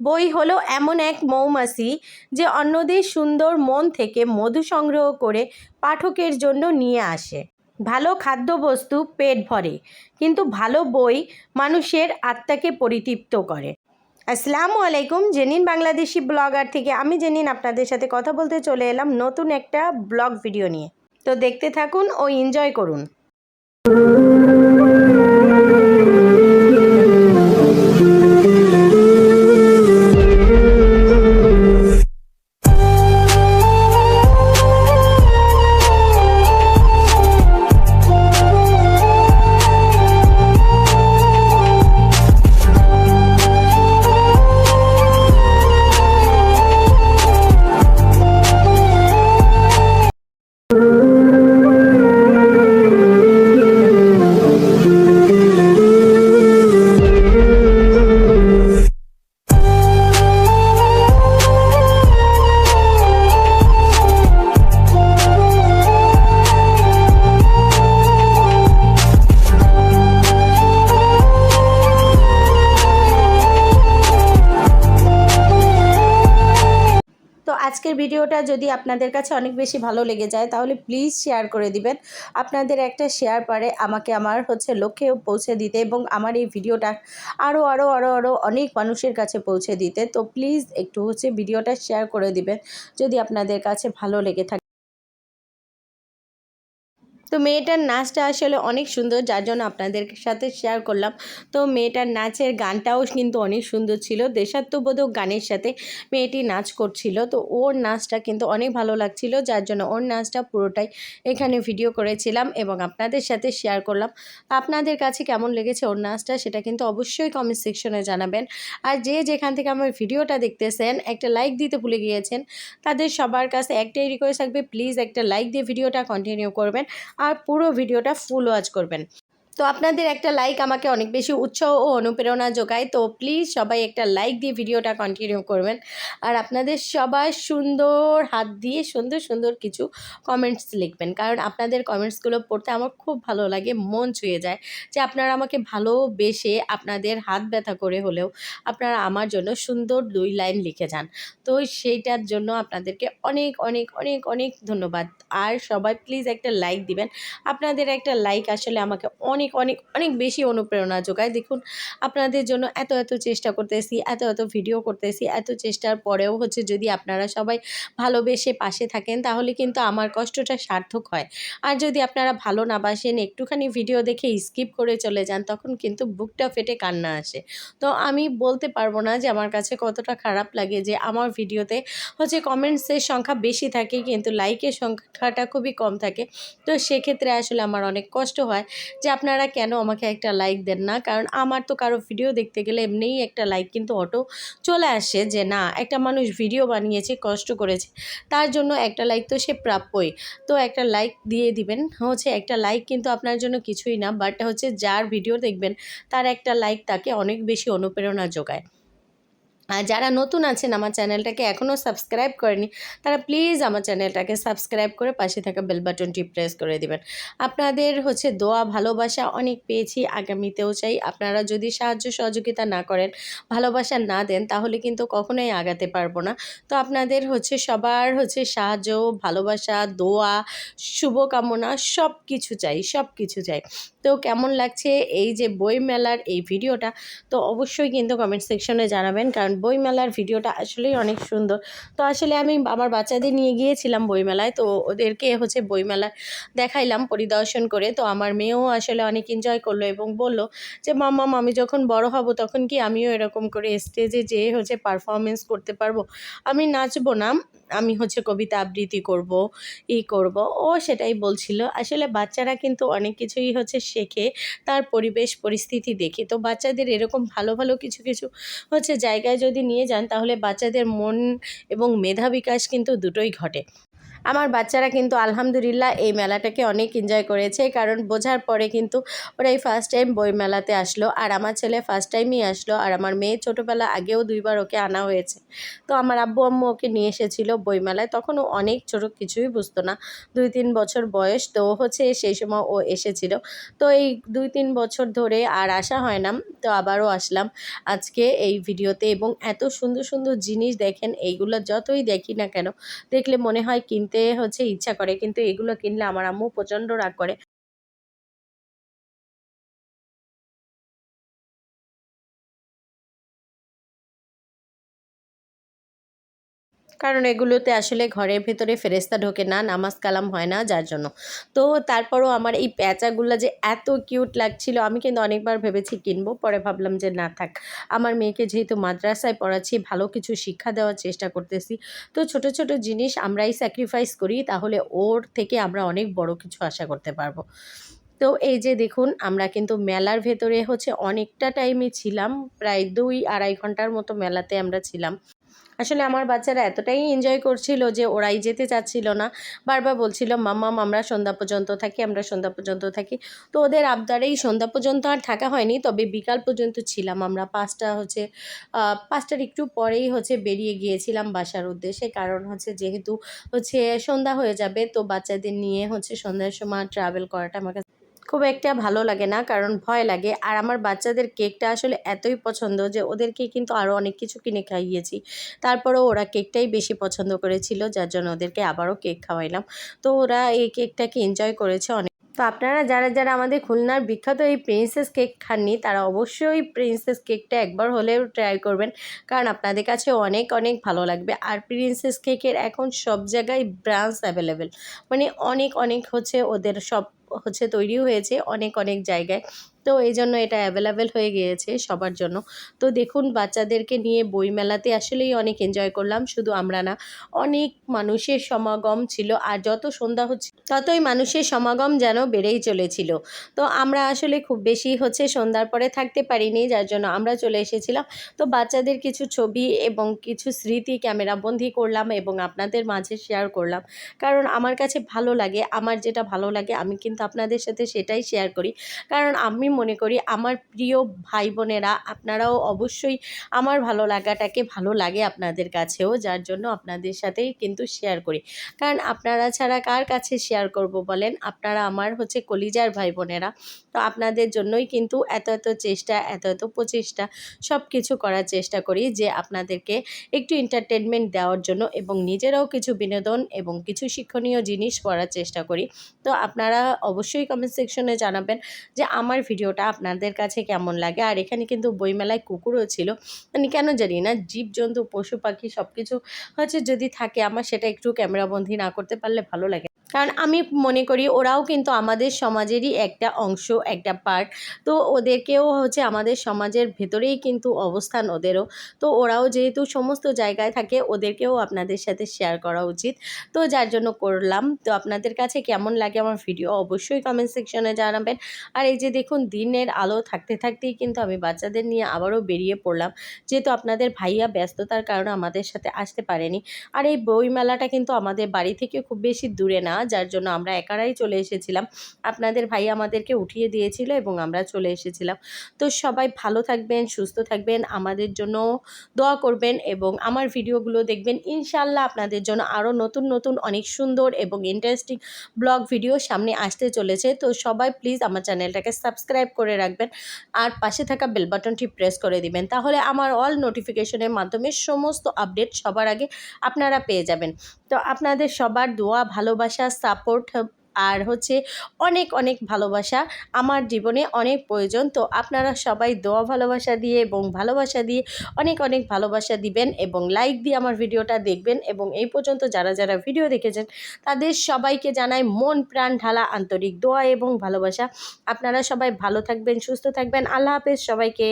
বই হলো এমন এক মৌমাছি যে অন্যদের সুন্দর মন থেকে মধু সংগ্রহ করে পাঠকের জন্য নিয়ে আসে। ভালো খাদ্যবস্তু পেট ভরে, কিন্তু ভালো বই মানুষের আত্মাকে পরিতৃপ্ত করে। আসসালামু আলাইকুম, জেনিন বাংলাদেশি ব্লগার থেকে আমি জেনিন আপনাদের সাথে কথা বলতে চলে এলাম নতুন একটা ব্লগ ভিডিও নিয়ে। তো দেখতে থাকুন ও এনজয় করুন। আজকের ভিডিওটা যদি আপনাদের কাছে অনেক বেশি ভালো লেগে যায়, তাহলে প্লিজ শেয়ার করে দিবেন। আপনাদের একটা শেয়ার পারে, আমাকে আমার হচ্ছে লক্ষ্যেও পৌঁছে দিতে এবং আমার এই ভিডিওটা আরও আরও আরও আরও অনেক মানুষের কাছে পৌঁছে দিতে। তো প্লিজ একটু হচ্ছে ভিডিওটা শেয়ার করে দিবেন, যদি আপনাদের কাছে ভালো লেগে থাকে। তো মেয়েটার নাচটা আসলে অনেক সুন্দর, যার জন্য আপনাদের সাথে শেয়ার করলাম। তো মেয়েটার নাচের গানটাও কিন্তু অনেক সুন্দর ছিল। দেশাত্মবোধক গানের সাথে মেয়েটি নাচ করছিল। তো ওর নাচটা কিন্তু অনেক ভালো লাগছিল, যার জন্য ওর নাচটা পুরোটাই এখানে ভিডিও করেছিলাম এবং আপনাদের সাথে শেয়ার করলাম। আপনাদের কাছে কেমন লেগেছে ওর নাচটা সেটা কিন্তু অবশ্যই কমেন্ট সেকশনে জানাবেন। আর যে যেখান থেকে আমার ভিডিওটা দেখতেছেন, একটা লাইক দিতে ভুলে গিয়েছেন, তাদের সবার কাছে একটাই রিকোয়েস্ট থাকবে প্লিজ একটা লাইক দিয়ে ভিডিওটা কন্টিনিউ করবেন। আর পুরো ভিডিওটা ফুল ওয়াচ করবেন। তো আপনাদের একটা লাইক আমাকে অনেক বেশি উৎসাহ ও অনুপ্রেরণা যোগায়। তো প্লিজ সবাই একটা লাইক দিয়ে ভিডিওটা কন্টিনিউ করবেন। আর আপনাদের সবাই সুন্দর হাত দিয়ে সুন্দর সুন্দর কিছু কমেন্টস লিখবেন। কারণ আপনাদের কমেন্টসগুলো পড়তে আমার খুব ভালো লাগে, মন ছুঁয়ে যায় যে আপনারা আমাকে ভালোবেসে আপনাদের হাত ব্যথা করে হলেও আপনারা আমার জন্য সুন্দর দুই লাইন লিখে যান। তো সেইটার জন্য আপনাদেরকে অনেক অনেক অনেক অনেক ধন্যবাদ। আর সবাই প্লিজ একটা লাইক দিবেন। আপনাদের একটা লাইক আসলে আমাকে অনেক অনেক অনেক অনেক বেশি অনুপ্রেরণা যোগায়। দেখুন, আপনাদের জন্য এত এত চেষ্টা করতেছি, এত এত ভিডিও করতেছি, এত চেষ্টার পরেও হচ্ছে যদি আপনারা সবাই ভালোবেসে পাশে থাকেন, তাহলে কিন্তু আমার কষ্টটা সার্থক হয়। আর যদি আপনারা ভালো না বাসেন, একটুখানি ভিডিও দেখে স্কিপ করে চলে যান, তখন কিন্তু বুকটা ফেটে কান্না আসে। তো আমি বলতে পারব না যে আমার কাছে কতটা খারাপ লাগে যে আমার ভিডিওতে হচ্ছে কমেন্টসের সংখ্যা বেশি থাকে, কিন্তু লাইকের সংখ্যাটা খুবই কম থাকে। তো সেক্ষেত্রে আসলে আমার অনেক কষ্ট হয় যে আপনারা কেন আমাকে একটা লাইক দেন না? কারণ আমার তো কারও ভিডিও দেখতে গেলে এমনিই একটা লাইক কিন্তু অটো চলে আসে যে, না, একটা মানুষ ভিডিও বানিয়েছে, কষ্ট করেছে, তার জন্য একটা লাইক তো সে প্রাপ্যই। তো একটা লাইক দিয়ে দিবেন। হচ্ছে একটা লাইক কিন্তু আপনার জন্য কিছুই না বাট হচ্ছে যার ভিডিও দেখবেন, তার একটা লাইক তাকে অনেক বেশি অনুপ্রেরণা যোগায়। আর যারা নতুন আছেন আমার চ্যানেলটাকে এখনও সাবস্ক্রাইব করেনি, তারা প্লিজ আমার চ্যানেলটাকে সাবস্ক্রাইব করে পাশে থাকা বেল বাটনটি প্রেস করে দিবেন। আপনাদের হচ্ছে দোয়া, ভালোবাসা অনেক পেয়েছি, আগামীতেও চাই। আপনারা যদি সাহায্য সহযোগিতা না করেন, ভালোবাসা না দেন, তাহলে কিন্তু কখনোই আগাতে পারব না। তো আপনাদের হচ্ছে সবার হচ্ছে সাহায্য, ভালোবাসা, দোয়া, শুভকামনা সব কিছু চাই সব কিছু চাই। তো কেমন লাগছে এই যে বই মেলার এই ভিডিওটা? তো অবশ্যই কিন্তু কমেন্ট সেকশনে জানাবেন, কারণ বইমেলার ভিডিওটা আসলেই অনেক সুন্দর। তো আসলে আমি আমার বাচ্চাদের নিয়ে গিয়েছিলাম বইমেলায় তো ওদেরকে হচ্ছে বইমেলা দেখাইলাম পরিদর্শন করে। তো আমার মেয়েও আসলে অনেক এনজয় করল এবং বলল যে, মাম্মা, আমি যখন বড় হব তখন কি আমিও এরকম করে স্টেজে যেয়ে হচ্ছে পারফরমেন্স করতে পারব? আমি নাচবো না। আমি হচ্ছে কবিতা আবৃত্তি করব, ই করব, ও সেটাই বলছিল। আসলে বাচ্চারা কিন্তু অনেক কিছুই হচ্ছে শেখে, তার পরিবেশ, পরিস্থিতি দেখে। তো বাচ্চাদের এরকম ভালো ভালো কিছু কিছু হচ্ছে জায়গায় যদি নিয়ে যান, তাহলে বাচ্চাদের মন এবং মেধা বিকাশ কিন্তু দুটোই ঘটে। আমার বাচ্চারা কিন্তু আলহামদুলিল্লাহ এই মেলাটাকে অনেক এনজয় করেছে, কারণ বোঝার পরে কিন্তু ওরা এই ফার্স্ট টাইম বই মেলাতে আসলো, আর আমার ছেলে ফার্স্ট টাইমই আসলো, আর আমার মেয়ে ছোটোবেলা আগেও দুইবার ওকে আনা হয়েছে। তো আমার আব্বু আম্মু ওকে নিয়ে এসেছিল বইমেলায় তখন ও অনেক ছোটো, কিছুই বুঝতো না। দুই তিন বছর বয়স, তো হচ্ছে সেই সময় ও এসেছিল। তো এই দুই তিন বছর ধরে আর আসা হয় না, তো আবারও আসলাম আজকে এই ভিডিওতে। এবং এত সুন্দর সুন্দর জিনিস দেখেন, এইগুলো যতই দেখি না কেন, দেখলে মনে হয় কিনতে হচ্ছে ইচ্ছা করে কিন্তু এগুলো কিনলে আমার আম্মু প্রচণ্ড রাগ করে। কারণ এগুলোতে আসলে ঘরের ভেতরে ফেরেস্তা ঢোকে না, নামাজ কালাম হয় না যার জন্য। তো তারপরও আমার এই প্যাঁচাগুলো যে এত কিউট লাগছিল, আমি কিন্তু অনেকবার ভেবেছি কিনবো, পরে ভাবলাম যে না থাক। আমার মেয়েকে যেহেতু মাদ্রাসায় পড়াচ্ছি, ভালো কিছু শিক্ষা দেওয়ার চেষ্টা করতেছি। তো ছোট ছোট জিনিস আমরাই স্যাক্রিফাইস করি, তাহলে ওর থেকে আমরা অনেক বড় কিছু আশা করতে পারব। তো এই যে দেখুন, আমরা কিন্তু মেলার ভেতরে হচ্ছে অনেকটা টাইমে ছিলাম, প্রায় দুই আড়াই ঘণ্টার মতো মেলাতে আমরা ছিলাম। আসলে আমার বাচ্চারা এতটাই এনজয় করছিল যে ওরাই যেতে চাচ্ছিল না। বারবার বলছিল মাম্মাম আমরা সন্ধ্যা পর্যন্ত থাকি, আমরা সন্ধ্যা পর্যন্ত থাকি। তো ওদের আবদারেই সন্ধ্যা পর্যন্ত আর থাকা হয়নি, তবে বিকাল পর্যন্ত ছিলাম আমরা। পাঁচটা হচ্ছে পাঁচটার একটু পরেই হচ্ছে বেরিয়ে গিয়েছিলাম বাসার উদ্দেশ্যে। কারণ হচ্ছে যেহেতু হচ্ছে সন্ধ্যা হয়ে যাবে, তো বাচ্চাদের নিয়ে হচ্ছে সন্ধ্যার সময় ট্রাভেল করাটা আমার কাছে খুব একটা ভালো লাগে না, কারণ ভয় লাগে। আর আমার বাচ্চাদের কেকটা আসলে এতই পছন্দ যে ওদেরকে কিন্তু আরও অনেক কিছু কিনে খাইয়েছি। তারপরেও ওরা কেকটাই বেশি পছন্দ করেছিল, যার জন্য ওদেরকে আবারও কেক খাওয়াইলাম। তো ওরা এই কেকটাকে এনজয় করেছে অনেক। তো আপনারা যারা যারা আমাদের খুলনার বিখ্যাত এই প্রিন্সেস কেক খাননি, তারা অবশ্যই প্রিন্সেস কেকটা একবার হলেও ট্রাই করবেন। কারণ আপনাদের কাছে অনেক অনেক ভালো লাগবে। আর প্রিন্সেস কেকের এখন সব জায়গায় ব্রাঞ্চ অ্যাভেলেবেল মানে অনেক অনেক হচ্ছে ওদের সব হচ্ছে তৈরি হয়েছে অনেক অনেক জায়গায়। তো এই জন্য এটা অ্যাভেলেবেল হয়ে গিয়েছে সবার জন্য। তো দেখুন, বাচ্চাদেরকে নিয়ে বইমেলাতে আসলেই অনেক এনজয় করলাম। শুধু আমরা না, অনেক মানুষের সমাগম ছিল আর যত সন্ধ্যা হচ্ছে, ততই মানুষের সমাগম যেন বেড়েই চলেছিল। তো আমরা আসলে খুব বেশি হচ্ছে সন্ধ্যার পরে থাকতে পারিনি, যার জন্য আমরা চলে এসেছিলাম। তো বাচ্চাদের কিছু ছবি এবং কিছু স্মৃতি ক্যামেরা বন্দি করলাম এবং আপনাদের মাঝে শেয়ার করলাম। কারণ আমার কাছে ভালো লাগে, আমার যেটা ভালো লাগে আমি কিন্তু আপনাদের সাথে সেটাই শেয়ার করি। কারণ আমি মনে করি, আমার প্রিয় ভাই বোনেরা আপনারাও অবশ্যই আমার ভালো লাগাটাকে ভালো লাগে আপনাদের কাছেও, যার জন্য আপনাদের সাথেই কিন্তু শেয়ার করি। কারণ আপনারা ছাড়া কার কাছে শেয়ার করব বলেন? আপনারা আমার হচ্ছে কলিজার ভাই বোনেরা তো আপনাদের জন্যই কিন্তু এত এত চেষ্টা, এত এত প্রচেষ্টা সব কিছু করার চেষ্টা করি যে আপনাদেরকে একটু এন্টারটেনমেন্ট দেওয়ার জন্য এবং নিজেরাও কিছু বিনোদন এবং কিছু শিক্ষণীয় জিনিস করার চেষ্টা করি। তো আপনারা অবশ্যই কমেন্ট সেকশনে জানাবেন যে আমার ভিডিওটা আপনাদের কাছে কেমন লাগে? আর এখানে কিন্তু বইমেলায় কুকুরও ছিল। মানে কেন জানি না, জীবজন্তু, পশু পাখি সব কিছু হচ্ছে যদি থাকে, আমার সেটা একটু ক্যামেরাবন্দি না করতে পারলে ভালো লাগে। কারণ আমি মনে করি ওরাও কিন্তু আমাদের সমাজেরই একটা অংশ, একটা পার্ট তো ওদেরকেও হচ্ছে আমাদের সমাজের ভেতরেই কিন্তু অবস্থান ওদেরও। তো ওরাও যেহেতু সমস্ত জায়গায় থাকে, ওদেরকেও আপনাদের সাথে শেয়ার করা উচিত। তো যার জন্য করলাম। তো আপনাদের কাছে কেমন লাগে আমার ভিডিও অবশ্যই কমেন্ট সেকশনে জানাবেন। আর এই যে দেখুন, দিনের আলো থাকতে থাকতেই কিন্তু আমি বাচ্চাদের নিয়ে আবারও বেরিয়ে পড়লাম। যেহেতু আপনাদের ভাইয়া ব্যস্ততার কারণে আমাদের সাথে আসতে পারেনি। আর এই বইমেলাটা কিন্তু আমাদের বাড়ি থেকে খুব বেশি দূরে না। যার জন্য আমরা একারাই চলে এসেছিলাম। আপনাদের ভাই আমাদেরকে উঠিয়ে দিয়েছিল এবং আমরা চলে এসেছিলাম। তো সবাই ভালো থাকবেন, সুস্থ থাকবেন, আমাদের জন্য দোয়া করবেন এবং আমার ভিডিওগুলো দেখবেন। ইনশাল্লাহ আপনাদের জন্য আরও নতুন নতুন, অনেক সুন্দর এবং ইন্টারেস্টিং ব্লগ ভিডিও সামনে আসতে চলেছে। তো সবাই প্লিজ আমার চ্যানেলটাকে সাবস্ক্রাইব করে রাখবেন আর পাশে থাকা বেল বাটনটি প্রেস করে দিবেন। তাহলে আমার অল নোটিফিকেশনের মাধ্যমে সমস্ত আপডেট সবার আগে আপনারা পেয়ে যাবেন। তো আপনাদের সবার দোয়া, ভালোবাসা সাপোর্ট আর হচ্ছে অনেক অনেক ভালোবাসা আমার জীবনে অনেক প্রয়োজন। তো আপনারা সবাই দোয়া, ভালোবাসা দিয়ে এবং ভালোবাসা দিয়ে অনেক অনেক ভালোবাসা দিবেন এবং লাইক দিয়ে আমার ভিডিওটা দেখবেন এবং এই পর্যন্ত যারা যারা ভিডিও দেখেছেন, তাদের সবাইকে জানাই মন, প্রাণ ঢালা আন্তরিক দোয়া এবং ভালোবাসা। আপনারা সবাই ভালো থাকবেন, সুস্থ থাকবেন। আল্লাহ হাফেজ সবাইকে।